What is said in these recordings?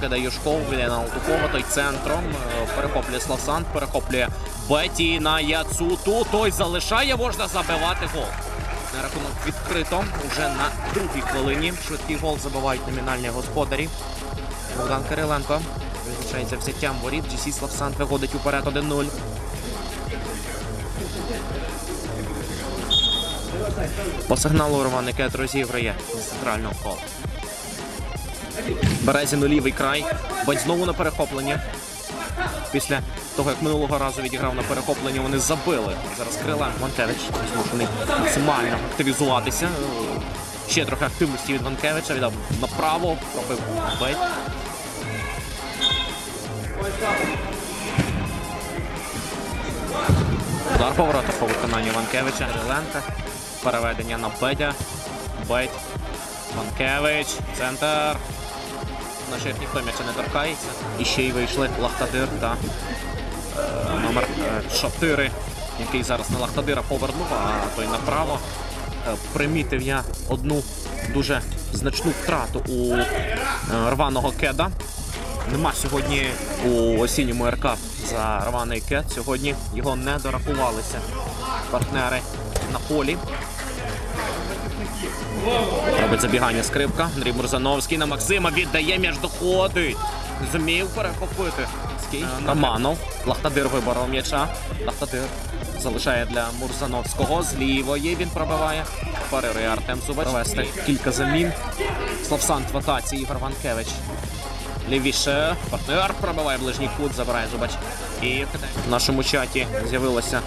кидає Юшков, він на Алтухова, той центром. е, Перехоплює Славсан, перехоплює Беті на Яцуту. Той залишає, можна забивати гол. На рахунок відкрито. Уже на другій хвилині. Швидкий гол забивають номінальні господарі. Богдан Кириленко визначається взяттям воріт. GC Славсан виходить уперед 1-0. По сигналу Роман Кет розіграє з центрального кола. Березін у лівий край. Бать знову на перехопленні. Після того, як минулого разу відіграв на перехопленні, вони забили. Зараз Криленко Ванкевич змушений максимально активізуватися. Ще трохи активності від Ванкевича. Віддав направо, пробив бейт. Удар поворота по виконанню Ванкевича. Кириленка. Переведення на Бедя. Бейт. Ванкевич. Центр. На що ніхто м'яча не торкається. І ще й вийшли Лахтадир та е, номер 4, який зараз на Лахтадира повернув, а той направо. Е, примітив я одну дуже значну втрату у е, рваного кеда. Нема сьогодні у осінньому РК за рваний кет. Сьогодні його не дорахувалися партнери на полі. Робить забігання скрипка. Андрій Мурзановський на Максима віддає м'яч доходить. Зумів перехопити. Ський. Романов. Лахтадир виборов м'яча. Лахтадир залишає для Мурзановського. З лівої він пробиває. Парирує Артем Зубач. Провести кілька замін. Славсан в атаці Ігор Ванкевич. Лівіше партнер пробиває ближній кут, забирає зубач. І в нашому чаті з'явилася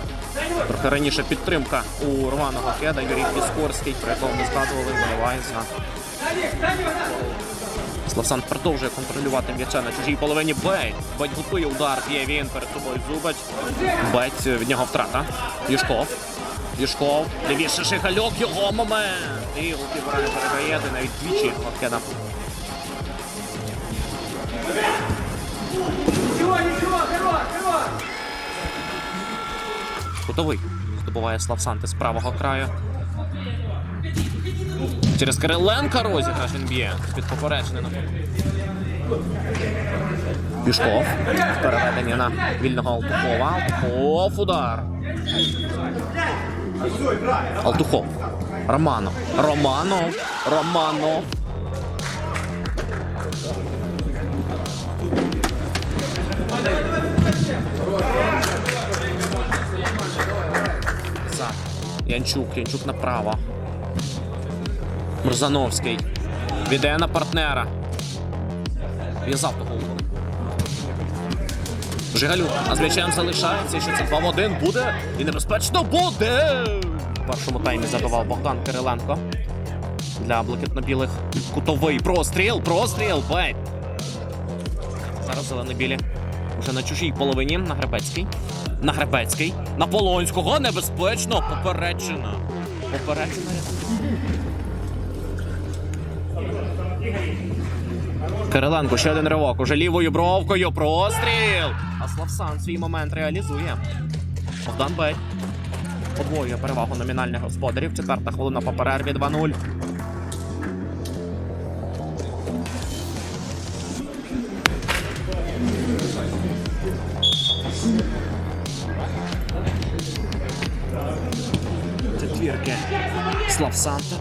трохи раніше підтримка у рваного кеда Юрій Піскорський, про якого ми згадували, вболіває за. Славсан продовжує контролювати м'яча на чужій половині. Бейт. Бейт готує удар. Є він перед собою зубач. Бейт від нього втрата. Юшков. Юшков. Лівіше Шихальок. Його момент. І голкіпера не передає, навіть двічі от кеда. Кутовий здобуває Славсанти з правого краю. Через Кириленка розіграш він б'є. Під попередження на Пішков. Переведення на вільного Алтухова. Алтухов удар. Алтухов. Романов. Романов. Романов. Янчук, Янчук направо. Мурзановський. Віддає на партнера. В'язав до голову. Жигалюк. А з залишається, що це 2 в 1 буде. І небезпечно буде. В першому таймі забивав Богдан Кириленко. Для блакитно-білих кутовий простріл, простріл, бейт. Зараз зелено-білі. Вже на чужій половині на Гребецький. На Гребецький. На Полонського небезпечно. Попереджена. Попереджена. Кириленко, ще один ривок. Уже лівою бровкою. Простріл. А Славсан свій момент реалізує. Богдан Бей. Подвоює перевагу номінальних господарів. Четверта хвилина по перерві 2-0. Славсанта.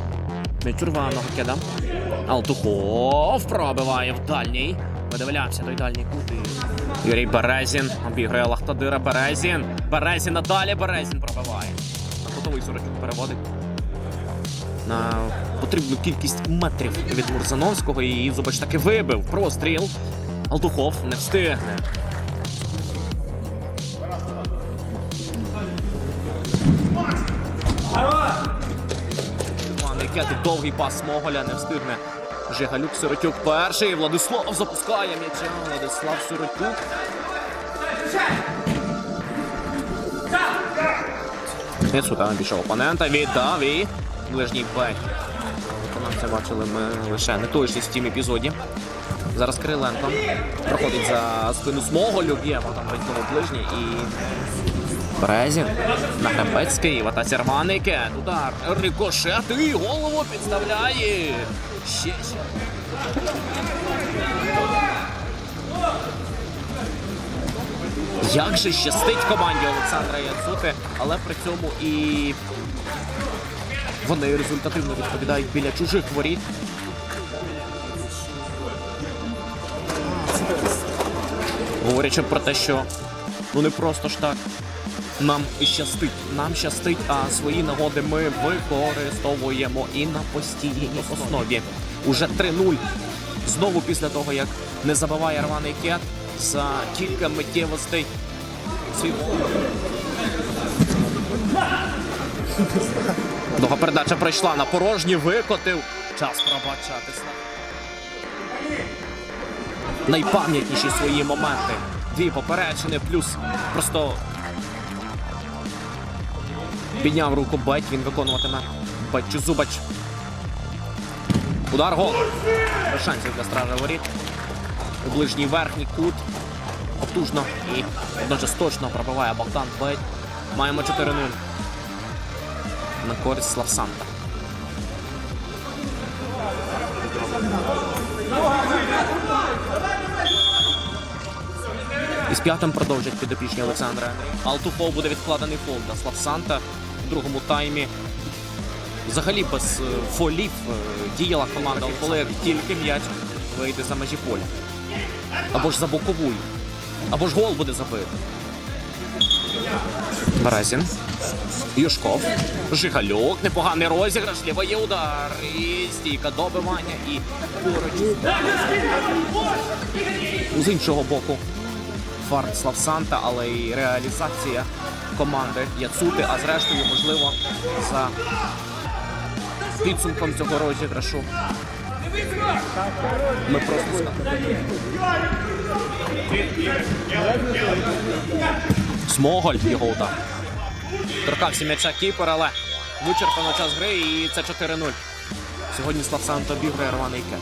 Мітюрваного кида. Алтухов пробиває в дальній. Видивлявся той дальній кут. і Юрій Березін обіграє Лахтадира. Березін. Березін, а далі Березін пробиває. На кутовий Сорочук переводить. На потрібну кількість метрів від Мурзановського і Зубач таки вибив. Простріл. Алтухов не встигне. Іван Кет, довгий пас Смоголя не встигне. Жигалюк Сиротюк перший. Владислав запускає м'яча. Владислав Сиротюк. Несута пішов опонента. Віддав і ближній бек. Виконавця бачили ми лише не неточність в тім епізоді. Зараз Кириленко проходить за спину Смоголю, б'є там ближній і Березін на Гребецький, вата Сірманике. Удар. рикошети і голову підставляє. Ще ще. Як же щастить команді Олександра Яцути, але при цьому і вони результативно відповідають біля чужих воріт. Говорячи про те, що ну не просто ж так. Нам щастить, нам щастить, а свої нагоди ми використовуємо і на постійній основі. Уже 3-0. Знову після того, як не забиває рваний кет за кілька миттєвостей. Довга передача пройшла на порожні, викотив. Час пробачатися. Найпам'ятніші свої моменти. Дві поперечини, плюс просто підняв руку Бать, він виконуватиме Бачу Зубач. Удар гол. Без шансів для стража воріт. Ближній верхній кут. Потужно і водночас точно пробиває Богдан Бать. Маємо 4-0 на користь Славсанта. І з п'ятим продовжать підопічні Олександра. Алтуфол буде відкладений фол для Славсанта другому таймі. Взагалі без е, фолів е, діяла команда коли тільки м'яч вийде за межі поля. Або ж за боковую. Або ж гол буде забитий. Березін. Юшков. Жигалюк. Непоганий розіграш. Лівий удар. І стійка добивання. І поруч. З іншого боку. Фарт Славсанта, але і реалізація команди Яцути, а зрештою, можливо, за підсумком цього розіграшу. Ми просто. Смоголь його удар. Торкався м'яча кіпер, але вичерпано час гри і це 4-0. Сьогодні Славсант обіграє рваний кет.